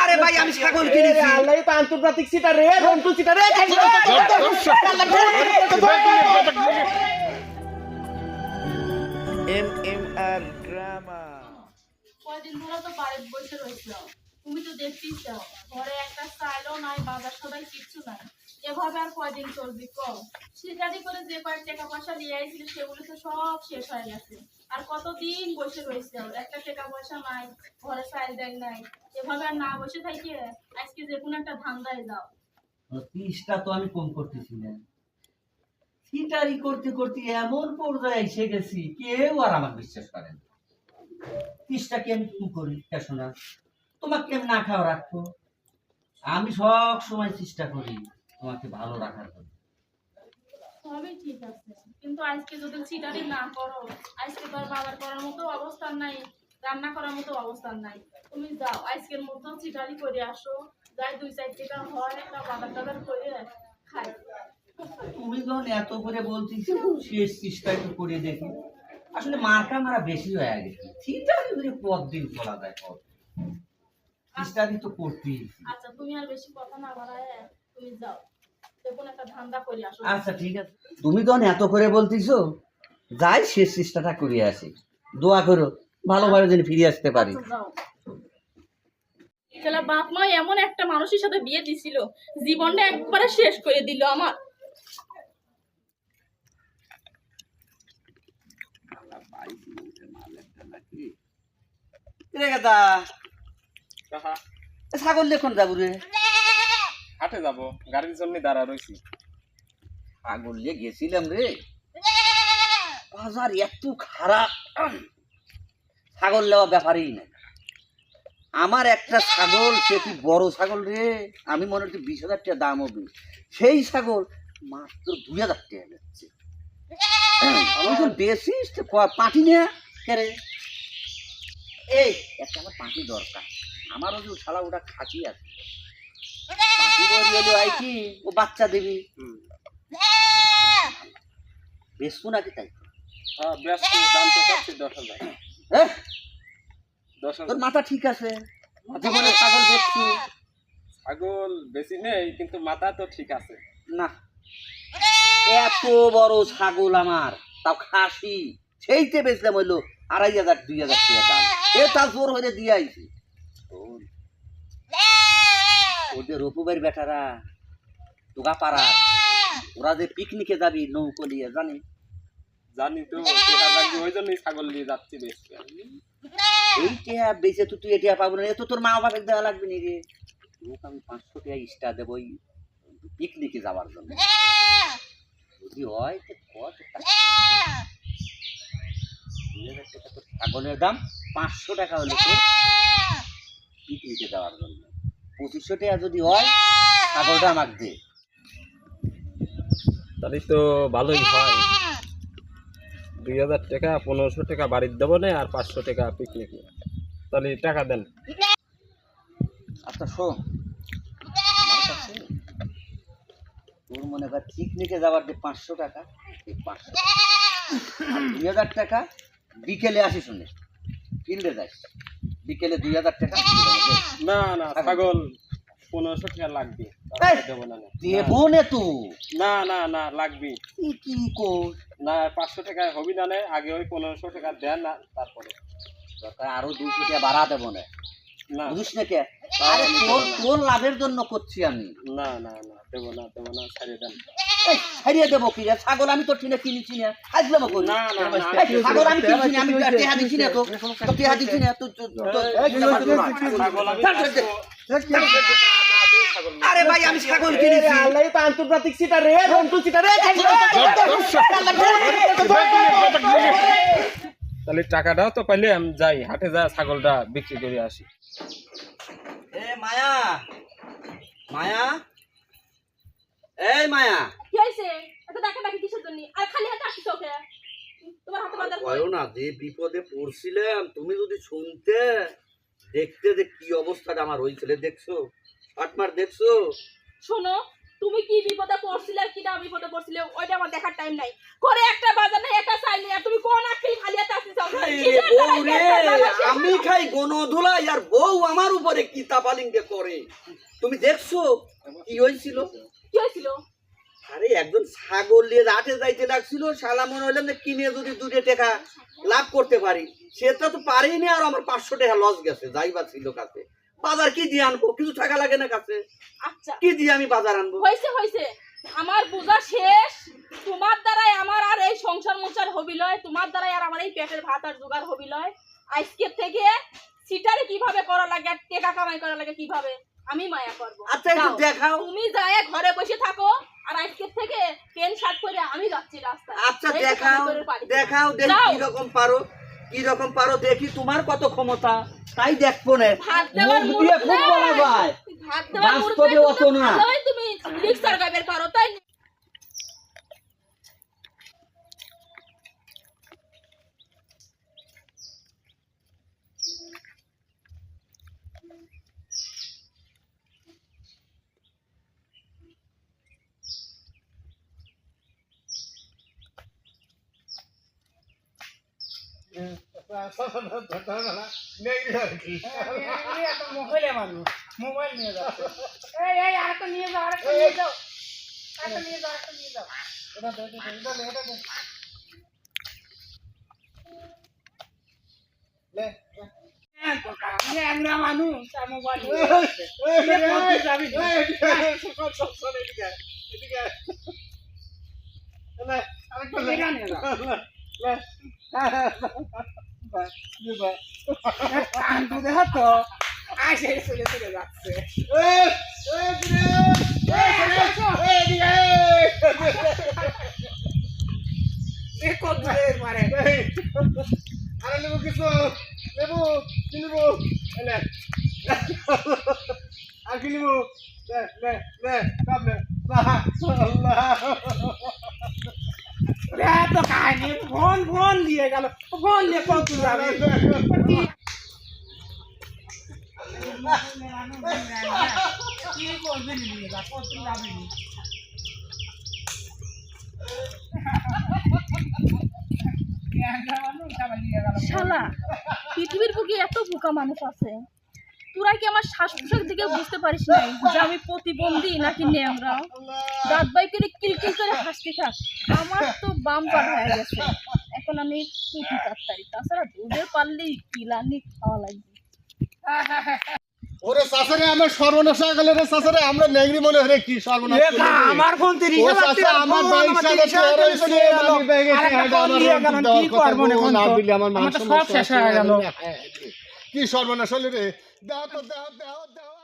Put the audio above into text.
আরে ভাই আমি ছাগল কিনেছি আল্লাহ তো আন্তর্জাতিক সিটা রে রন্টু সিটা রে এম এম আর ড্রামা কয়দিন ধরে তো বাড়িতে বসে রয়েছিল তুমি তো চাও ঘরে একটা চাইলেও নাই বাজার সবাই কিচ্ছু নাই এভাবে আর কয়দিন চলবি কম শিকারি করে যে কয়েক টাকা পয়সা নিয়ে আইছিল সেগুলো তো সব শেষ হয়ে গেছে আর কতদিন বসে রয়েছে একটা টাকা পয়সা নাই, ঘরে চাইল দেয় নাই। এভাবে আর না বসে থাকি, আজকে যে কোনো একটা ধান্দায় যাও। তিরিশটা তো আমি কম করতেছি না। সিটারি করতে করতে এমন পর্যায়ে এসে গেছি, কেউ আর আমার বিশ্বাস করে না। তিরিশটাকে আমি কি করি শোনা তোমাকে আমি না খাওয়া রাখব। আমি সব সময় চেষ্টা করি তোমাকে ভালো রাখার জন্য। সবই ঠিক আছে। কিন্তু আজকে যদি চিটারি না করো আজকে তোর বাবার করার মতো অবস্থান নাই রান্না করার মতো অবস্থান নাই। তুমি যাও আজকের মতো চিটারি করে আসো। যাই দুই চার টাকা হয় একটা বাজার টাজার করে খাই তুমি যখন এত করে বলছিস শেষ চেষ্টা একটু করে দেখি। আসলে মার্কা মারা বেশি হয়ে গেছে। সিটারি করে পদ দিন যায় পদ চেষ্টারি তো করতেই। আচ্ছা তুমি আর বেশি কথা না বাড়ায় তুমি যাও। আচ্ছা ঠিক আছে। তুমি তো এত করে বলতিছো? যাই শেষ চেষ্টাটা করে আসি। দোয়া করো ভালোভাবে যেন ফিরে আসতে পারি। আচ্ছা, যাও। তাহলে বাপ মা এমন একটা মানুষের সাথে বিয়ে দিছিল জীবনটা একবারে শেষ করে দিল আমার। ছাগল দেখুন যাব রে হাটে যাব, গাড়ির জন্য দাঁড়া রয়েছি ছাগল নিয়ে গেছিলাম রে। বাজার এত খারাপ। ছাগল নেওয়া ব্যাপারই না। আমার একটা ছাগল, সে কি বড় ছাগল রে? আমি মনে হচ্ছে বিশ হাজার টাকা দাম হবে। সেই ছাগল মাত্র দুই হাজার টাকা যাচ্ছে। বেশি পাটি না। কে রে? এই, একটা আমার পাটি দরকার। আমারও যে শালা ওটা খাঁচি আছে। কি? ও বাচ্চা দিবি। বেসবো নাকি তাই? হ্যাঁ হ্যাঁ তোর মাথা ঠিক আছে? জীবনে ছাগল বেশি নেই কিন্তু মাথা তো ঠিক আছে। না। এত বড় ছাগল আমার তাও খাসি। সেইতে বেচলাম হইল আড়াই হাজার দুই হাজার টাকা দাম। এ তার জোর হয়ে দিয়ে আইছি। ওদের রপুবের বেটারা তোগা ওরা যে পিকনিকে যাবি নৌকো নিয়ে জানি? জানি তো ওই জন্যই ছাগল নিয়ে যাচ্ছি বেশি এই টেহা বেঁচে তো তুই এটা পাবো না এ তো তোর মা বাবাকে দেওয়া লাগবে নি রে। তোকে আমি পাঁচশো টাকা ইস্টা দেবো ওই পিকনিকে যাওয়ার জন্য। যদি হয় তো কত ছাগলের দাম পাঁচশো টাকা হলে তো পিকনিকে যাওয়ার জন্য। পঁচিশশো টাকা যদি হয় ছাগলটা আমাকে দে। তাহলে তো ভালোই হয়। দুই হাজার টাকা পনেরোশো টাকা বাড়ির দেবো না আর পাঁচশো টাকা পিকনিক তাহলে টাকা দেন। আচ্ছা শোন। তোর মনে কর পিকনিকে যাওয়ার যে পাঁচশো টাকা এই পাঁচশো টাকা। দুই হাজার টাকা বিকেলে আসি শুনে। ফিল্ডে যাস। বিকেলে দুই হাজার টাকা? না না ছাগল পনেরোশো টাকা লাগবে! দেবো না না। দেবো নে তো। না না না লাগবে। কি না পাঁচশো টাকায় হবি না নে, আগে ওই পনেরোশো টাকা দেন না তারপরে। আরও দুইশো টাকা বাড়া দেবো না। না। বুঝিস না কে? আরে তোর তোর লাভের জন্য করছি আমি। না না না দেবো না দেবো না ছাড়িয়ে দেন। ছাড়িয়ে দেবো কি ছাগল আমি তো টিনে কিনেছি না করি না, না, না, ছাগল আমি কিনছি না আমি টেহা দিচ্ছি না তো। তো টেহা দিচ্ছি না তো আরে ভাই আমি ছাগল কিনেছি। আল্লাহ তো আন্তর্জাতিক সিটা রে রন্টু সিটা রে। তাহলে টাকাটাও তো পাইলে আমি যাই হাটে যা ছাগলটা বিক্রি করে আসি। এ মায়া মায়া এই মায়া। হয়েছে এত দেখা দেখি কিসের জন্য? আর খালি হাতে আসিস ওকে? তোমার হাতে বাজার কয়ও না যে বিপদে পড়ছিলাম তুমি যদি শুনতে দেখতে যে কি অবস্থাটা আমার হয়েছিল দেখছ? হাটমার দেখছ? শোনো তুমি কি বিপদে পড়ছিলে কি না বিপদে পড়ছিলে ওইটা আমার দেখার টাইম নাই। করে একটা বাজার নাই একটা চাই নেই আর তুমি কোন আখি খালি হাতে আসছিস আমি খাই গণধুলাই আর বউ আমার উপরে কি তাপালিঙ্গে করে। তুমি দেখছ কি হয়েছিল? কি হয়েছিল? আরে একজন ছাগল নিয়ে রাটে যাইতে লাগছিল শালা মনে হইলাম যে কিনে যদি দুটো টাকা লাভ করতে পারি। সেটা তো পারিনি আর আমার পাঁচশো টাকা লস গেছে যাইবা ছিল কাছে। বাজার কি দিয়ে আনব? কিছু টাকা লাগে না কাছে। আচ্ছা। কি দিয়ে আমি বাজার আনব? হয়েছে হয়েছে আমার বোঝা শেষ। তোমার দ্বারাই আমার আর এই সংসার মোচার হবি লয় তোমার দ্বারাই আর আমার এই পেটের ভাত আর জোগাড় হবি লয় আজকের থেকে সিটারে কীভাবে করা লাগে টেকা কামাই করা লাগে কীভাবে? আমি মায়া করব। আচ্ছা একটু দেখাও। তুমি যায় ঘরে বসে থাকো আর আজকে থেকে পেন শার্ট করে আমি যাচ্ছি রাস্তা আচ্ছা দেখাও। দেখাও দেখি যাও। কি রকম পারো কি রকম পারো দেখি তোমার কত ক্ষমতা তাই দেখব না। মুখ দিয়ে খুব বলা যায় বাস্তবে অত না। তুমি রিক্সার গাবের পারো তাই মোবাইলে মানুষ মোবাইল নিয়ে যাচ্ছে এই আরেকটা নিয়ে যাও আরেকটা নিয়ে যাও আরেকটা নিয়ে যাও আরেকটা নিয়ে যাও এটা দে এটা দে এটা দে লে ল্যাংরা মানুষ মোবাইল নিয়ে যাচ্ছে। লে, পথে যাবি না। নিয়ে যাও। কান দুধে হতো আসে চলে চলে যাচ্ছে আরে কিছু লেবু কি নেব আর কি নেব লে লে লে সব লে আল্লাহ কাহিনী ফোন ফোন দিয়ে দূর শালা পৃথিবীর বুকে এত বোকা মানুষ আছে। তোরা কি আমার শ্বাস দিকে বুঝতে পারিস না যে আমি প্রতিবন্ধী নাকি নেংরা দাঁত বাই করে কিলকিল করে হাসতে থাক। আমার তো বাম হয়ে গেছে। এখন আমি পুটি কাটতারি। তাছাড়া পারলেই কিলানি খাওয়া লাগবে। ওরে সাসরে আমার সর্বনাশ হয়ে গেল রে সাসরে আমরা নেংরি মনে হরে কি সর্বনাশ আমার ফোন চাচা, আমার বাইক ওই আমি ব্যাগে কি করব এখন? না দিলে আমার মান সব শেষ হয়ে গেল। কি সর্বনাশ হলো রে? Dá, dá, dá, dá. da.